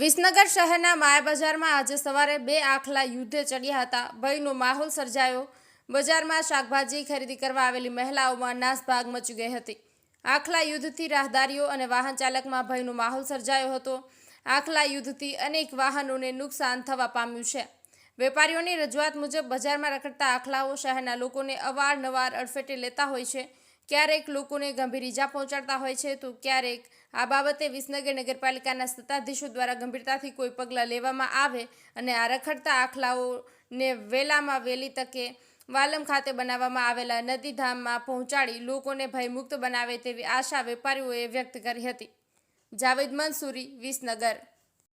વિસનગર શહેરના માયા બજારમાં આજે સવારે બે આખલા યુદ્ધે ચડ્યા હતા. ભયનો માહોલ સર્જાયો. બજારમાં શાકભાજી ખરીદી કરવા આવેલી મહિલાઓમાં નાસભાગ મચી ગઈ હતી. આખલા યુદ્ધથી રાહદારીઓ અને વાહન ચાલકમાં ભયનો માહોલ સર્જાયો હતો. આખલા યુદ્ધથી અનેક વાહનોને નુકસાન થવા પામ્યું છે. વેપારીઓની રજૂઆત મુજબ બજારમાં રખડતા આખલાઓ શહેરના લોકોને અવારનવાર અડફેટે લેતા હોય છે. ક્યારેક લોકોને ગંભીર ઈજા પહોંચાડતા હોય છે, તો ક્યારેક આ બાબતે વિસનગર નગરપાલિકાના સત્તાધીશો દ્વારા ગંભીરતાથી કોઈ પગલાં લેવામાં આવે અને આ રખડતા આખલાઓને વહેલામાં વહેલી તકે વાલમ ખાતે બનાવવામાં આવેલા નદીધામમાં પહોંચાડી લોકોને ભયમુક્ત બનાવે તેવી આશા વેપારીઓએ વ્યક્ત કરી હતી. જાવેદ મંસૂરી, વિસનગર.